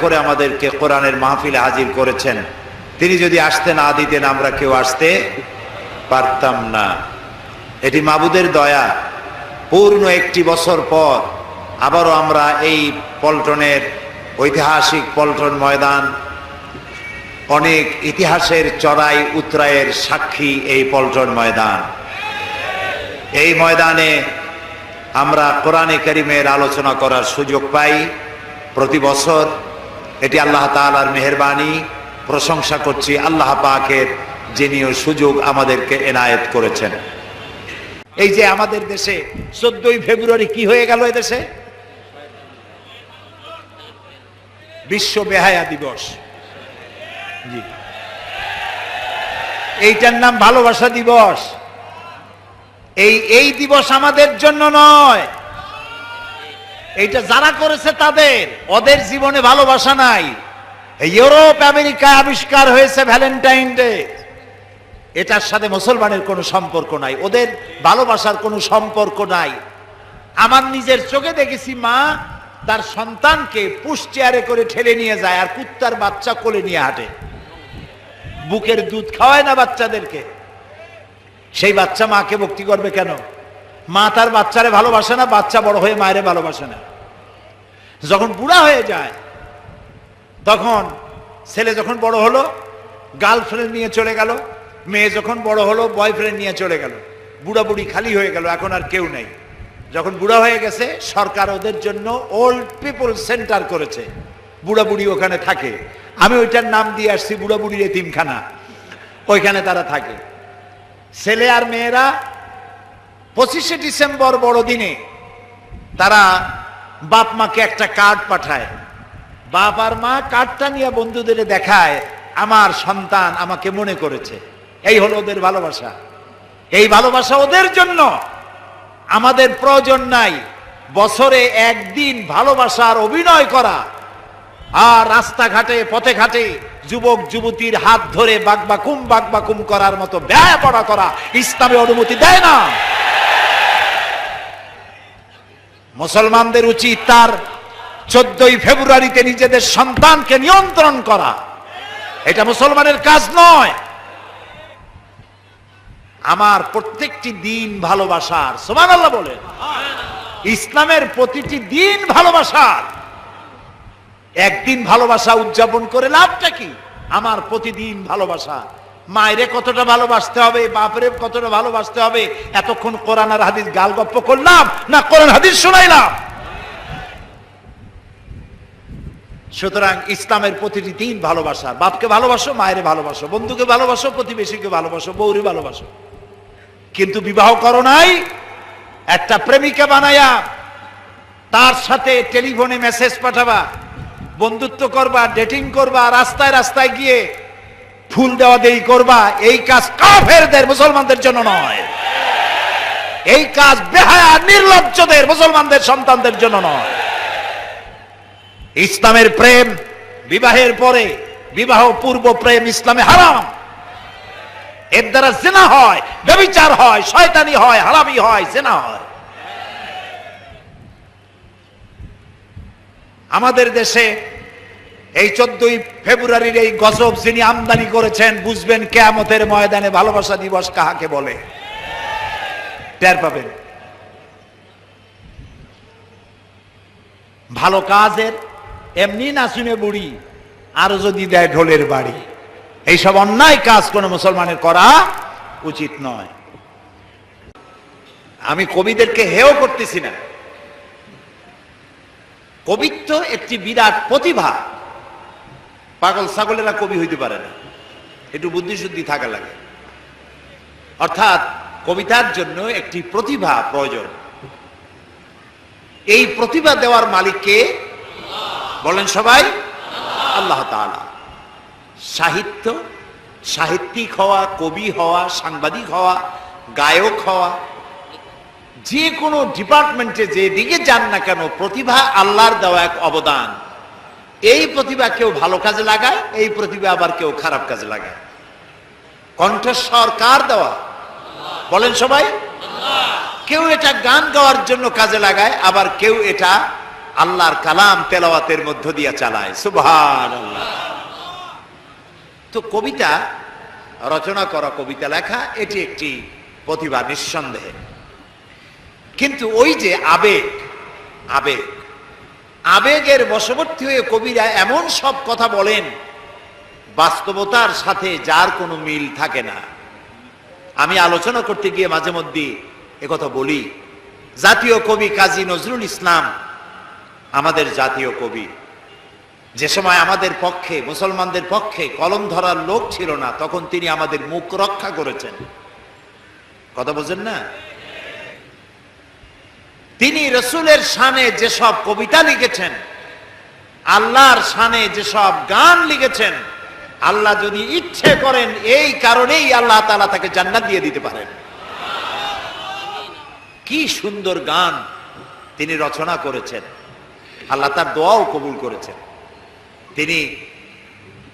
করে আমাদেরকে কোরআনের মাহফিলে হাজির করেছেন। তিনি যদি আসতে না দিতেন, আমরা কেউ আসতে পারতাম না। এটি মাবুদের দয়া। পূর্ণ একটি বছর পর আবারও আমরা এই পল্টনের ঐতিহাসিক পল্টন ময়দান, অনেক ইতিহাসের চড়াই উত্তরায়ের সাক্ষী এই পল্টন ময়দান। এই ময়দানে আমরা কোরআনে করিমের আলোচনা করার সুযোগ পাই। প্রতি বছর এটি আল্লাহ তালার মেহরবানি। প্রশংসা করছি আল্লাহ পাকের যিনিও সুযোগ আমাদেরকে এনায়েত করেছেন। এই যে আমাদের দেশে চোদ্দই ফেব্রুয়ারি কি হয়ে গেল দেশে? বিশ্ব বেহায়া দিবস। জি। এইটার নাম ভালোবাসা দিবস। এই এই দিবস আমাদের জন্য নয়। এইটা যারা করেছে তাদের, ওদের জীবনে ভালোবাসা নাই। ইউরোপ আমেরিকা আবিষ্কার হয়েছে ভ্যালেন্টাইন ডে। এটার সাথে মুসলমানের কোনো সম্পর্ক নাই, ওদের ভালোবাসার কোনো সম্পর্ক নাই। আমার নিজের চোখে দেখেছি মা, তার সন্তানকে পুশ চেয়ারে করে ঠেলে নিয়ে যায় আর কুত্তার বাচ্চা কোলে নিয়ে হাঁটে। বুকের দুধ খাওয়ায় না বাচ্চাদেরকে? সেই বাচ্চা মাকে ভক্তি করবে কেন? মা তার বাচ্চারে ভালোবাসে না, বাচ্চা বড় হয়ে মায়েরে ভালোবাসে না। যখন বুড়া হয়ে যায়, তখন ছেলে যখন বড় হলো গার্লফ্রেন্ড নিয়ে চলে গেল, মেয়ে যখন বড় হলো বয়ফ্রেন্ড নিয়ে চলে গেল। বুড়া বুড়ি খালি হয়ে গেল, এখন আর কেউ নেই। যখন বুড়া হয়ে গেছে, সরকার ওদের জন্য ওল্ড পিপল সেন্টার করেছে। বুড়া বুড়ি ওখানে থাকে। আমি ওইটার নাম দিয়ে আসছি বুড়া বুড়ির এতিমখানা। ওইখানে তারা থাকে। ছেলে আর মেয়েরা পঁচিশে ডিসেম্বর বড়দিনে তারা বাপ মাকে একটা কার্ড পাঠায়। বাপ আর মা কার্ডটা নিয়ে বন্ধুদের দেখায়, আমার সন্তান আমাকে মনে করেছে। এই হলো ওদের ভালোবাসা। এই ভালোবাসা ওদের জন্য। আমাদের প্রয়োজন নাই বছরে একদিন ভালোবাসার অভিনয় করা। আর রাস্তাঘাটে পথে ঘাটে যুবক, যুবতীর হাত ধরে বাকবাকুম বাকবাকুম করার মতো ব্যয় পড়া করা ইসলামে অনুমতি দেয় না। মুসলমানদের উচিত তার চোদ্দই ফেব্রুয়ারিতে নিজেদের সন্তানকে নিয়ন্ত্রণ করা। এটা মুসলমানের কাজ নয়। আমার প্রত্যেকটি দিন ভালোবাসার সোমান আল্লাহ ইসলামের প্রতিটি দিন ভালোবাসার। একদিন ভালোবাসা উদযাপন করে লাভটা কি? আমার প্রতিদিন ভালোবাসা। মায়েরে কতটা ভালোবাসতে হবে, বাপরে কতটা ভালোবাসতে হবে, এতক্ষণ কোরআন আর হাদিস গাল গপ্প করলাম না কোরআন হাদিস শোনাইলাম? সুতরাং ইসলামের প্রতিটি দিন ভালোবাসা। বাপকে ভালোবাসো, মায়ের ভালোবাসো, বন্ধুকে ভালোবাসো, প্রতিবেশীকে ভালোবাসো বৌরি ভালোবাসো। কিন্তু বিবাহ করো নাই, একটা প্রেমিকা বানায়া তার সাথে টেলিফোনে মেসেজ পাঠাবা, বন্ধুত্ব করবা, ডেটিং করবা, রাস্তায় রাস্তায় গিয়ে ফুল দেওয়া দেই করবা, এই কাজ কাফেরদের, মুসলমানদের জন্য নয়। এই কাজ বেহায়া, নির্লজ্জদের, মুসলমানদের সন্তানদের জন্য নয়। ইসলামের প্রেম বিবাহের পরে, বিবাহ পূর্ব প্রেম ইসলামে হারাম। এর দ্বারা জেনা হয়, ব্যবিচার হয়, শয়তানি হয়, হারামি হয়, জেনা হয়। আমাদের দেশে এই চোদ্দই ফেব্রুয়ারির এই গজব যিনি আমদানি করেছেন, বুঝবেন কেয়ামতের ময়দানে ভালোবাসা দিবস কাহাকে বলে? টের পাবেন। ভালো কাজের, এমনি না শুনে বুড়ি, আরও যদি দেয় ঢোলের বাড়ি। এইসব অন্যায় কাজ কোন মুসলমানের করা উচিত নয়। আমি কবিদেরকে হেও করতেছি না। কবিত্ব একটি বিরাট প্রতিভা। পাগল ছাগলেরা কবি হইতে পারে না। একটু বুদ্ধিশুদ্ধি থাকা লাগে। অর্থাৎ কবিতার জন্য একটি প্রতিভা প্রয়োজন। এই প্রতিভা দেওয়ার মালিককে বলেন সবাই, আল্লাহ সাহিত্য, সাহিত্যিক হওয়া, কবি হওয়া, সাংবাদিক হওয়া, গায়ক হওয়া, যে কোনো ডিপার্টমেন্টে যে দিকে যান না কেন, প্রতিভা আল্লাহর দেওয়া এক অবদান। এই প্রতিভা কেউ ভালো কাজে লাগায়, এই প্রতিভা আবার কেউ খারাপ কাজে লাগায়। কণ্ঠস্বর কার দেওয়া? বলেন সবাই। কেউ এটা গান গাওয়ার জন্য কাজে লাগায়, আবার কেউ এটা আল্লাহর কালাম তেলাওয়াতের মধ্য দিয়া চালায়। সুবহান তো কবিতা, রচনা করা, কবিতা লেখা, এটি একটি প্রতিভা নিঃসন্দেহে। কিন্তু ওই যে আবেগ আবেগ আবেগের বশবর্তী হয়ে কবিরা এমন সব কথা বলেন, বাস্তবতার সাথে যার কোনো মিল থাকে না। আমি আলোচনা করতে গিয়ে মাঝে মধ্যে একথা বলি, জাতীয় কবি কাজী নজরুল ইসলাম আমাদের জাতীয় কবি। যে সময় আমাদের পক্ষে, মুসলমানদের পক্ষে কলম ধরার লোক ছিল না, তখন তিনি আমাদের মুখ রক্ষা করেছেন। কথা বোঝেন না? তিনি রসুলের শানে যেসব কবিতা লিখেছেন, আল্লাহর শানে যেসব গান লিখেছেন, আল্লাহ যদি ইচ্ছে করেন এই কারণেই আল্লাহ তালা তাকে জান্নাত দিয়ে দিতে পারেন। কি সুন্দর গান তিনি রচনা করেছেন। আল্লাহ তার দোয়াও কবুল করেছেন। তিনি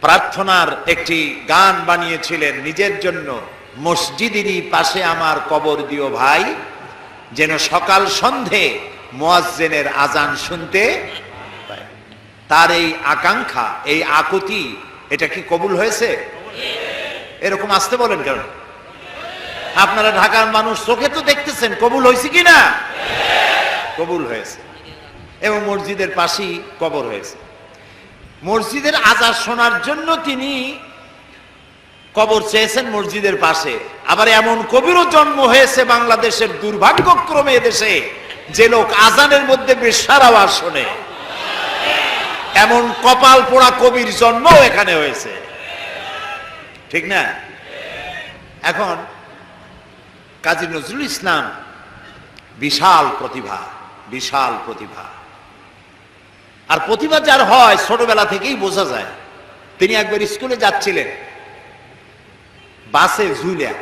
প্রার্থনার একটি গান বানিয়েছিলেন, নিজের জন্য, মসজিদেরই পাশে আমার কবর দিও ভাই। যেন সকাল সন্ধে মোয়াজ্জেনের আজান শুনতে। তার এই আকাঙ্ক্ষা, এই আকুতি, এটা কি কবুল হয়েছে? এরকম আসতে বলেন কেন? আপনারা ঢাকার মানুষ, চোখে তো দেখতেছেন, কবুল হয়েছে কি না? কবুল হয়েছে। এবং মসজিদের পাশেই কবর হয়েছে। মসজিদের আজার শোনার জন্য তিনি কবর চেয়েছেন মসজিদের পাশে। আবার এমন কবিরও জন্ম হয়েছে বাংলাদেশের দুর্ভাগ্যক্রমে দেশে যে লোক আজানের মধ্যে বেশার আওয়াজ শোনে। এমন কপাল পোড়া কবির জন্ম এখানে হয়েছে। ঠিক না? এখন কাজী নজরুল ইসলাম বিশাল প্রতিভা বিশাল প্রতিভা। আর প্রতিভা যার হয় ছোটবেলা থেকেই বোঝা যায়। তিনি একবার স্কুলে যাচ্ছিলেন। বাসে ঝুলিয়া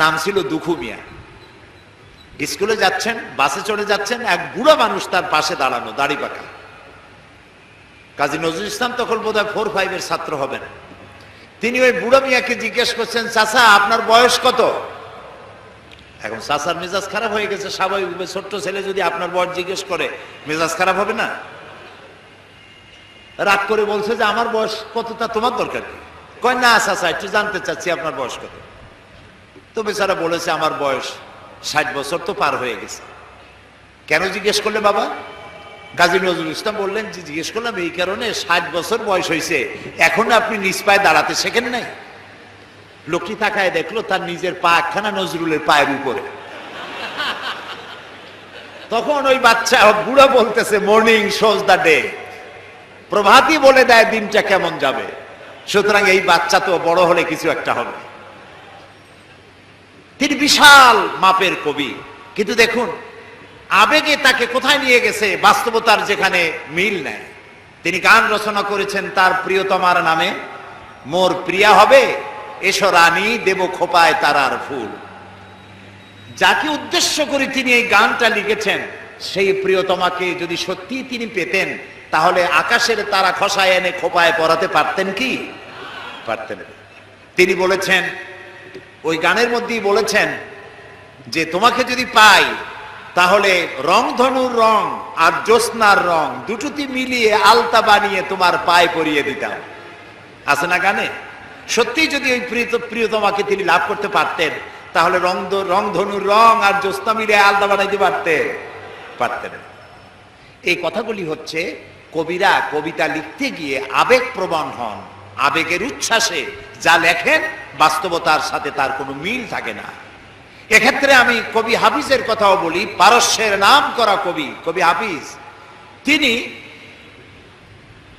নাম ছিল দুখু মিয়া স্কুলে যাচ্ছেন, বাসে চড়ে যাচ্ছেন, এক বুড়া মানুষ তার পাশে দাঁড়ানো, দাড়ি পাকা। কাজী নজরুল ইসলাম তখন বোধ হয় ফোর ফাইভের ছাত্র হবেন। তিনি ওই বুড়া মিয়াকে জিজ্ঞেস করছেন, চাচা, আপনার বয়স কত? এখন চাচার মেজাজ খারাপ হয়ে গেছে স্বাভাবিক ছোট্ট ছেলে যদি আপনার বয়স জিজ্ঞেস করে, মেজাজ খারাপ হবে না? রাগ করে বলছে যে, আমার বয়স কত তা তোমার দরকার কি? কয়, না, চাচা, একটু জানতে চাচ্ছি আপনার বয়স কত? তো বেচারা বলেছে, আমার বয়স ষাট বছর তো পার হয়ে গেছে। কেন জিজ্ঞেস করলে বাবা? গাজী নজরুল ইসলাম বললেন যে জিজ্ঞেস করলাম, এই কারণে ষাট বছর বয়স হয়েছে, এখন আপনি নিজ পায়ে দাঁড়াতে শেখেন নাই? লোকটি তাকায় দেখল, তার নিজের পা একখানা নজরুলের পায়ের উপরে। তখন ওই বাচ্চা বুড়া বলতেছে, মর্নিং শোজ দ্য ডে। প্রভাতই বলে দেয়, দিনটা কেমন যাবে? সুতরাং এই বাচ্চা তো বড় হলে কিছু একটা হবে। তিনি বিশাল মাপের কবি। কিন্তু দেখুন, আবেগে তাকে কোথায় নিয়ে গেছে বাস্তবতার যেখানে মিল নেয় তিনি গান রচনা করেছেন তার প্রিয়তমার নামে, মোর প্রিয়া হবে, এসো রানী, দেব খোপায় তারার ফুল। যাকে উদ্দেশ্য করে তিনি এই গানটা লিখেছেন, সেই প্রিয়তমাকে যদি সত্যি তিনি পেতেন তাহলে আকাশের তারা খসায় এনে খোপায় পরাতে পারতেন কি? পারতেন তিনি বলেছেন, ওই গানের মধ্যেই বলেছেন যে তোমাকে যদি পাই, তাহলে রংধনুর রং আর জ্যোৎস্নার রং দুটোতে মিলিয়ে আলতা বানিয়ে তোমার পায়ে পরিয়ে দিতাম। আছে না গানে? সত্যি যদি ওই প্রিয় প্রিয়তমাকে তিনি লাভ করতে পারতেন, তাহলে রং রংধনুর রং আর জ্যোৎস্না মিলিয়ে আলতা বানাইতে পারতেন পারতেন এই কথাগুলি হচ্ছে কবিরা কবিতা লিখতে গিয়ে আবেগ প্রবণ হন। আবেগের উচ্ছ্বাসে যা লেখেন, বাস্তবতার সাথে তার কোনো মিল থাকে না। এক্ষেত্রে আমি কবি হাফিজের কথাও বলি, পারস্যের নাম করা কবি কবি হাফিজ, তিনি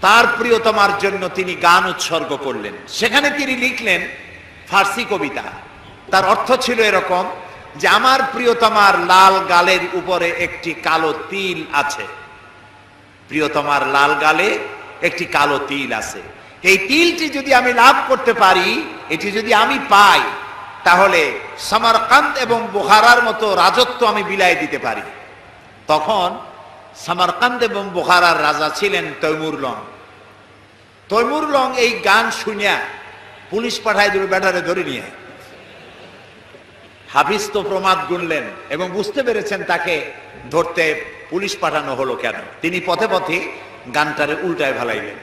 তার প্রিয়তমার জন্য তিনি গান উৎসর্গ করলেন। সেখানে তিনি লিখলেন ফার্সি কবিতা। তার অর্থ ছিল এরকম যে, আমার প্রিয়তমার লাল গালের উপরে একটি কালো তিল আছে। প্রিয়তমার লাল গালে একটি কালো তিল আছে। এই তিলটি যদি আমি লাভ করতে পারি, এটি যদি আমি পাই, তাহলে সামারকান্ত এবং বুখারার মতো রাজত্ব আমি বিলাই দিতে পারি। তখন সামারকান্ত এবং বুখারার রাজা ছিলেন তৈমুর লং। তৈমুর লং এই গান শুনিয়া পুলিশ পাঠায় দিল ব্যাটারে ধরে নিয়ে। হাফিজ তো প্রমাদ গুনলেন এবং বুঝতে পেরেছেন তাকে ধরতে পুলিশ পাঠানো হলো কেন? তিনি পথে পথে গানটারে উল্টায় ভালাইলেন।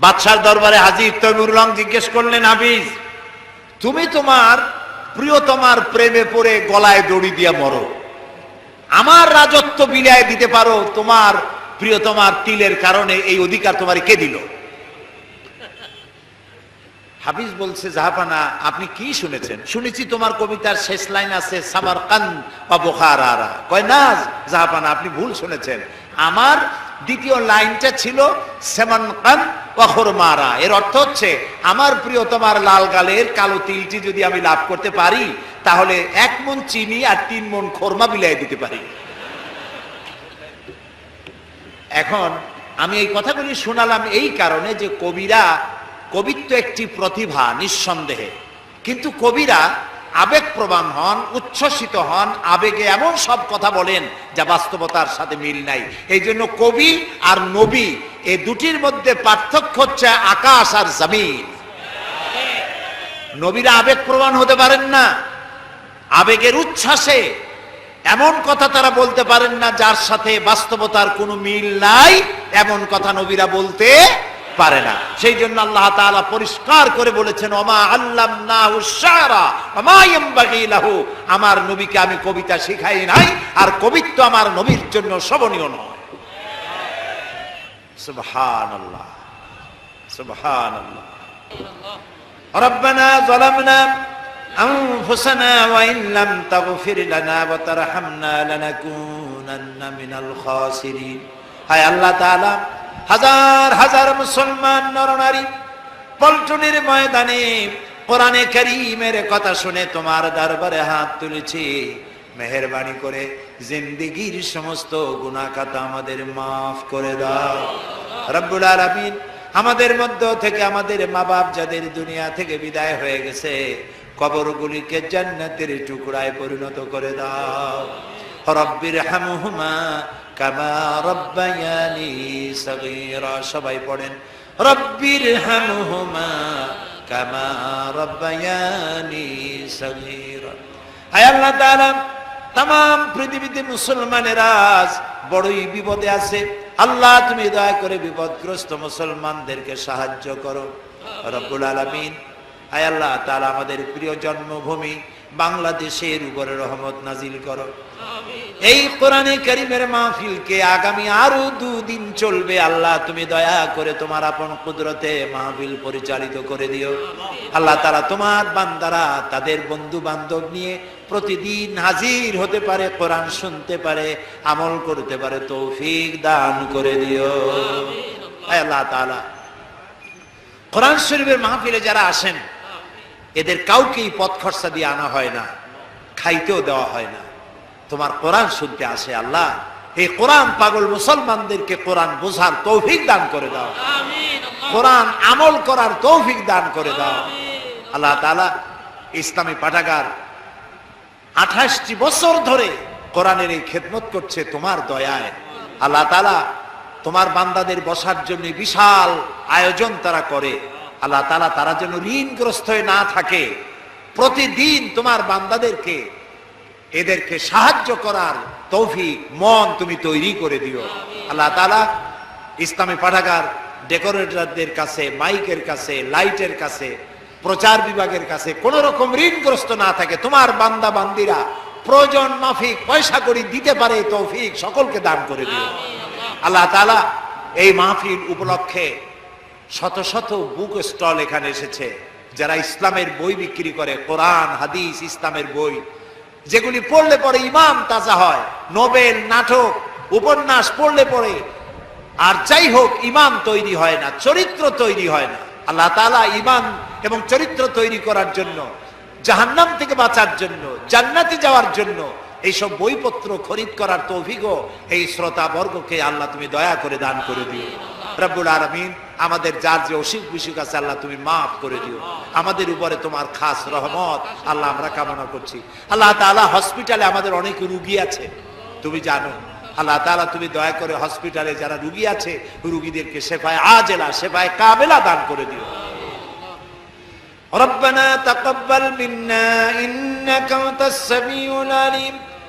বাদশার দরবারে হাজির রং জিজ্ঞেস করলেন, হাফিজ, তুমি তোমার প্রিয়তমার প্রেমে পড়ে গলায় দড়ি দিয়া মরো। আমার রাজত্ব বিলায় দিতে পারো তোমার প্রিয়তমার তিলের কারণে এই অধিকার তোমার কে দিল? হাফিজ বলছে, জাহাপানা, আপনি কি শুনেছেন? শুনেছি তোমার কবিতার শেষ লাইন আছে সামার কান বা বোখারা কয়, না, জাহাপানা, আপনি ভুল শুনেছেন। আমার দ্বিতীয় লাইনটা ছিল সেমান কান মারা এর অর্থ হচ্ছে, আমার প্রিয় তোমার লাল গালের কালো তিলটি যদি আমি লাভ করতে পারি, তাহলে এক মন চিনি আর তিন মন খোরমা বিলাই দিতে পারি। এখন আমি এই কথাগুলি শোনালাম এই কারণে যে কবিরা কবিত্ব একটি প্রতিভা, নিঃসন্দেহে। কিন্তু কবিরা আবেগ প্রবান হন, উচ্ছ্বসিত হন, আবেগে এমন সব কথা বলেন যা বাস্তবতার সাথে মিল নাই। এই জন্য কবি আর নবী এ দুটির মধ্যে পার্থক্য হচ্ছে আকাশ আর জমিন। নবীরা আবেগ প্রবান হতে পারেন না, আবেগের উচ্ছ্বাসে এমন কথা তারা বলতে পারেন না যার সাথে বাস্তবতার কোনো মিল নাই। এমন কথা নবীরা বলতে পারে না সেই জন্য আল্লাহ তাআলা পরিষ্কার করে বলেছেন ওমা আল্লামনাহু শারা ওমা ইয়ামবাগি লাহু আমার নবীকে আমি কবিতা শিখাই নাই আর কবিত্ব আমার নবীর জন্য শোভনীয় নয় সুবহানাল্লাহ সুবহানাল্লাহ ربنا ظلمنا أنفسنا وإن لم تغفر لنا وترحمنا لنكونن من الخاسرين হায় আল্লাহ তাআলা হাজার হাজার মুসলমান নরনারী পল্টনের ময়দানে কোরআনে করিমের কথা শুনে তোমার দরবারে হাত তুলেছি। মেহরবানি করে জিন্দিগির সমস্ত গুনাকাতা আমাদের মাফ করে দাও। রব্বুল আলামিন আমাদের মধ্য থেকে আমাদের মা বাপ যাদের দুনিয়া থেকে বিদায় হয়ে গেছে, কবরগুলিকে জান্নাতের টুকরায় পরিণত করে দাও। রব্বির হামুহুমা সবাই পড়েন রব্বির হামুহুমা কামা রব্বায়ানি সগীরা। আয় আল্লাহ তাআলা তাম পৃথিবীতে মুসলমানের আজ বড়ই বিপদে আছে। আল্লাহ, তুমি দয়া করে বিপদগ্রস্ত মুসলমানদেরকে সাহায্য করো। রব্বুল আলামিন আয় আল্লাহ তাআলা, আমাদের প্রিয় জন্মভূমি বাংলাদেশের উপরে রহমত নাজিল করো। এই কোরআনে করিমের মাহফিলকে আগামী আরও দুদিন চলবে আল্লাহ তুমি দয়া করে তোমার আপন কুদরতে মাহফিল পরিচালিত করে দিও। আল্লাহ তারা তোমার বান্দারা তাদের বন্ধু বান্ধব নিয়ে প্রতিদিন হাজির হতে পারে কোরআন শুনতে পারে আমল করতে পারে তৌফিক দান করে দিও। আল্লাহ তাআলা কোরআন শরীফের মাহফিলে যারা আসেন এদের কাউকেই পথ খরচা দিয়ে আনা হয় না খাইতেও দেওয়া হয় না। তোমার কোরআন শুনতে আসে আল্লাহ এই কোরআন পাগল মুসলমানদেরকে কোরআন বোঝার তৌফিক দান করে দাও। কোরআন আমল করার তৌফিক দান করে দাও। আল্লাহ তালা ইসলামী পাঠাগার আঠাশটি বছর ধরে কোরআনের এই খেদমত করছে তোমার দয়ায়। আল্লাহ তাআলা তোমার বান্দাদের বসার জন্য বিশাল আয়োজন তারা করে। আল্লাহ তাআলা তারা যেন ঋণগ্রস্ত হয়ে না থাকে। প্রতিদিন তোমার বান্দাদেরকে এদেরকে সাহায্য করার তৌফিক মন তুমি তৈরি করে দিও। আল্লাহ তালা ইসলামী পাঠাগার ডেকোরেটরদের কাছে মাইকের কাছে লাইটের কাছে প্রচার বিভাগের কাছে কোন রকম ঋণগ্রস্ত না থাকে। তোমার বান্দা বান্দিরা প্রয়োজন মাফিক পয়সা করি দিতে পারে তৌফিক সকলকে দান করে দিও। আল্লাহ। তালা এই মাহফিল উপলক্ষে শত শত বুক স্টল এখানে এসেছে, যারা ইসলামের বই বিক্রি করে, কোরআন, হাদিস, ইসলামের বই। যেগুলি পড়লে পরে ইমাম তাজা হয়, নোবেল, নাটক, উপন্যাস পড়লে পরে। আর যাই হোক, ইমাম তৈরি হয় না, চরিত্র তৈরি হয় না। আল্লাহ তাআলা ইমান এবং চরিত্র তৈরি করার জন্য, জাহান্নাম থেকে বাঁচার জন্য, জান্নাতে যাওয়ার জন্য এইসব বইপত্র খরিদ করার তৌফিকও এই শ্রোতা বর্গকে আল্লাহ তুমি দয়া করে দান করে দিও রব্বুল আলমিন আমাদের যার যে অসুখ বিসুখ আছে আল্লাহ তুমি মাফ করে দিও আমাদের উপরে তোমার খাস রহমত আল্লাহ আমরা কামনা করছি আল্লাহ তাআলা হসপিটালে আমাদের অনেক রুগী আছে তুমি জানো আল্লাহ তাআলা তুমি দয়া করে হসপিটালে যারা রুগী আছে রুগীদেরকে শেফায় আজেলা শেফায় কাবেলা দান করে দিও ربنا تقبل منا إنك أنت السميع العليم